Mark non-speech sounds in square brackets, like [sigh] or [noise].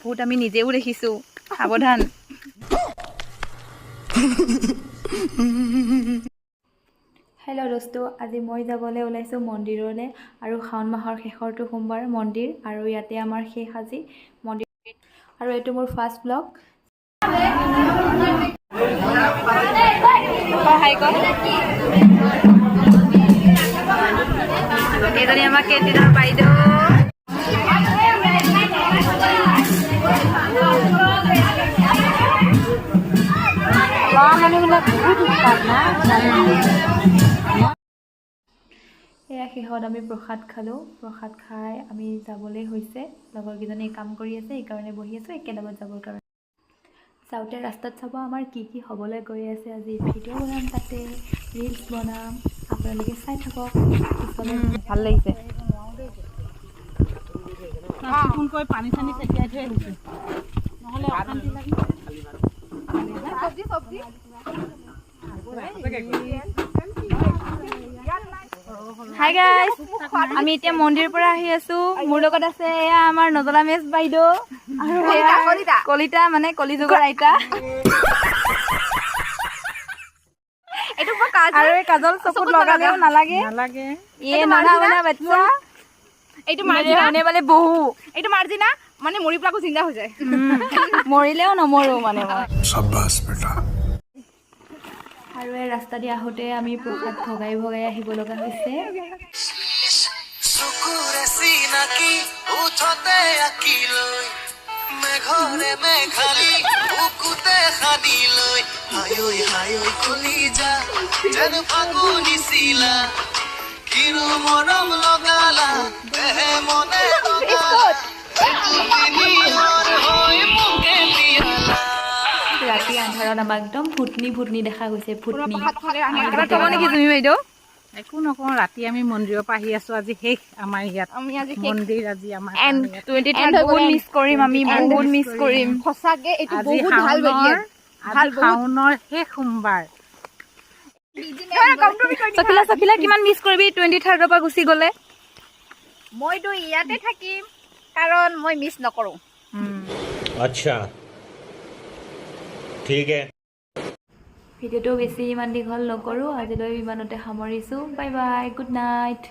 ভূত আমি নিজেও দেখিছোঁ। সাৱধান। হেল্ল' দোস্ত আজি মই যাবলৈ ওলাইছোঁ মন্দিৰলৈ আৰু শাওণ মাহৰ শেষৰটো সোমবাৰ মন্দিৰ আৰু ইয়াতে আমাৰ শেষ আজি মন্দিৰ। আৰু এইটো মোৰ ফাৰ্ষ্ট ব্লগ হাই ক এইজনী আমাৰ কেণ্টিনৰ বাইদেউ। [laughs] এয়া শেষত আমি প্ৰসাদ খালোঁ। প্ৰসাদ খাই আমি যাবলৈ হৈছে। লগৰকেইজনী কাম কৰি আছে সেইকাৰণে বহি আছোঁ একেলগত যাবৰ কাৰণে। যাওঁতে ৰাস্তাত চাব আমাৰ কি কি হ'বলৈ গৈ আছে। আজি ভিডিঅ' বনাম তাতে ৰিলচ বনাম। আপোনালোকে চাই থাকক। ভাল লাগিছে। পানী চানী ছটিয়াই থৈ আহিছোঁ। নহ'লে অশান্তি লাগে হাই গাইজ আমি এতিয়া মন্দিৰৰ পৰা আহি আছো। মোৰ লগত আছে এয়া আমাৰ নজলা মেচ বাইদেউ আৰু কলিতা মানে কলিযুগৰ আইতা। আৰু এই কাজল চকুত লগালেও নালাগে। নালাগে। ইয়ে নানা মানে বাচ্চা এইটো মাৰ্জিনা বহু। এইটো মাৰ্জিনা মানে মৰি পেলাই আকৌ চিন্তা হৈ যায়। মৰিলেও নমৰো মানে আৰু এই ৰাস্তা দি আহোঁতে আমি প্ৰসাদ ভগাই ভগাই আহিব লগা হৈছে। মেঘৰে মেঘালী বুকুতে সানি লৈ হায়ৈ খুলি যা যেন ফাগুনি মৰম কাৰণ আমাক একদম ফুটনি ফুটনি দেখা গৈছে ফুটনি তুমি বাইদেউ? একো নকওঁ ৰাতি আমি মন্দিৰৰ পৰা আহি আছো আজি শেষ আমাৰ ইয়াত। মন্দিৰ আজি শাওনৰ শেষ সোমবাৰ। কিমান মিছ কৰিবি? টুৱেণ্টি থাৰ্ডৰ পৰা গুচি গলে। মইতো ইয়াতে থাকিম কাৰণ মই মিছ আচ্ছা। ঠিকে ভিডিঅ'টো বেছি ইমান দীঘল নকৰোঁ আজিলৈ ইমানতে সামৰিছোঁ। Bye bye good night.